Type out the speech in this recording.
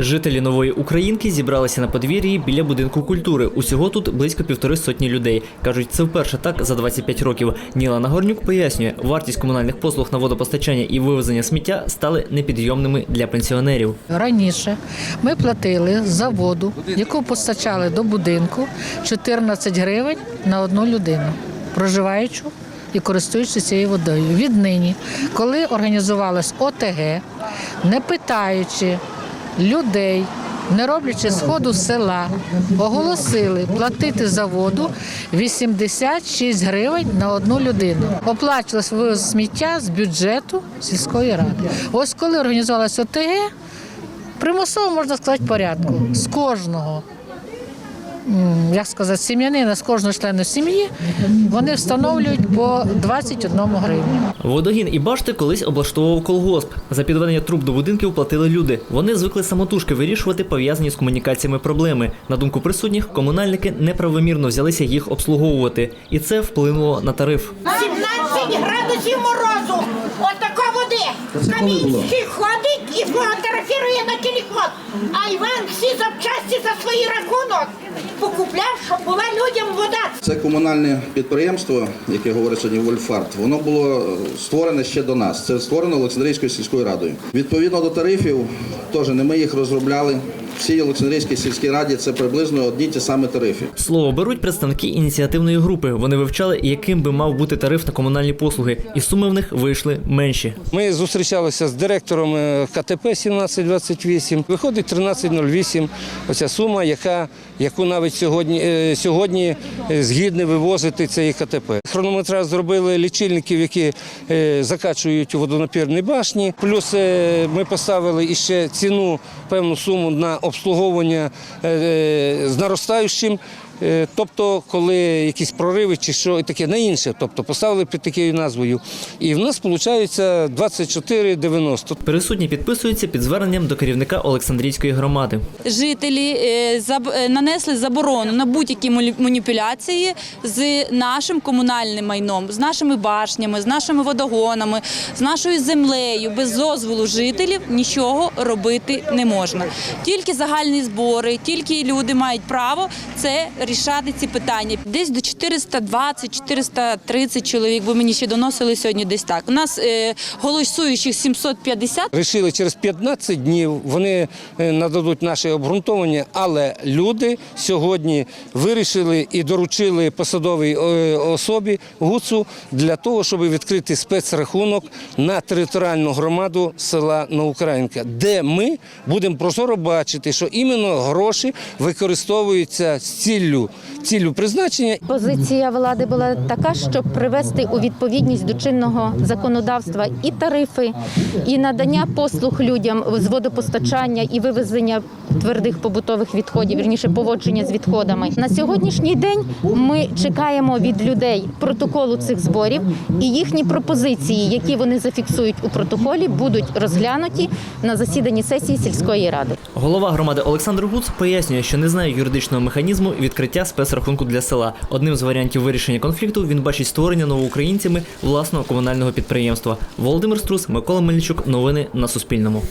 Жителі нової Українки зібралися на подвір'ї біля будинку культури. Усього тут близько півтори сотні людей. кажуть, це вперше так за 25 років. Ніла Нагорнюк пояснює, вартість комунальних послуг на водопостачання і вивезення сміття стали непідйомними для пенсіонерів. Раніше ми платили за воду, яку постачали до будинку 14 гривень на одну людину, проживаючу і користуючись цією водою. Віднині, коли організувалась ОТГ, не питаючи людей, не роблячи сходу села, оголосили платити за воду 86 гривень на одну людину. Оплачувалось вивоз сміття з бюджету сільської ради. Ось коли організувалася ОТГ, примусово можна сказати порядку з кожного. Як сказати, сім'янина з кожного члена сім'ї вони встановлюють по 21 гривню. Водогін і башти колись облаштовував колгосп. За підведення труб до будинків платили люди. Вони звикли самотужки вирішувати пов'язані з комунікаціями проблеми. На думку присутніх, комунальники неправомірно взялися їх обслуговувати, і це вплинуло на тариф. 17 градусів морозу. Отако води. Камінський ходить і фотографірує на телефон. А Іван всі запчасті за свій рахунок покупляв, щоб була людям вода. Це комунальне підприємство, яке говорить сьогодні Вольфарт, воно було е, створене ще до нас. Це створено Олександрійською сільською радою. Відповідно до тарифів, теж не ми їх розробляли. Всі Олександрійській сільській раді це приблизно одні ті самі тарифи. Слово беруть представники ініціативної групи. Вони вивчали, яким би мав бути тариф на комунальні послуги, і суми в них вийшли менші. Ми зустрічалися з директором КТ ТП-1728, виходить 13,08. Оця сума, яка, яку навіть сьогодні е, сьогодні е, згідно вивозити цей КТП. Хронометраж зробили лічильників, які е, закачують у водонапірні башні. Плюс ми поставили іще ціну певну суму на обслуговування з наростаючим. Е, Тобто, коли якісь прориви чи що і таке на інше, тобто поставили під такою назвою. І в нас виходить 24,90. Присутні підписуються під зверненням до керівника Олександрійської громади. жителі е, заб- е, нанесли заборону на будь-які маніпуляції з нашим комунальним майном, з нашими башнями, з нашими водогонами, з нашою землею. Без дозволу жителів нічого робити не можна. Тільки загальні збори, тільки люди мають право це рішати ці питання. Десь до 420-430 чоловік, бо мені ще доносили сьогодні десь так. У нас е, голосуючих 750, Рішили через 15 днів вони е, нададуть наше обґрунтовання, але люди сьогодні вирішили і доручили посадовій е, особі ГУЦу для того, щоб відкрити спецрахунок на територіальну громаду села Новоукраїнка, де ми будемо прозоро бачити, що іменно гроші використовуються з ціллю, ціллю призначення Позиція влади була така, щоб привести у відповідність до чинного законодавства і тарифи, і надання послуг людям з водопостачання і вивезення твердих побутових відходів, вірніше поводження з відходами. На сьогоднішній день ми чекаємо від людей протоколу цих зборів, і їхні пропозиції, які вони зафіксують у протоколі, будуть розглянуті на засіданні сесії сільської ради. Голова громади Олександр Гуц пояснює, що не знає юридичного механізму відкриття спецрахунку для села. Одним з варіантів вирішення конфлікту він бачить створення новоукраїнцями власного комунального підприємства. Володимир Струс, Микола Мельничук. Новини на Суспільному.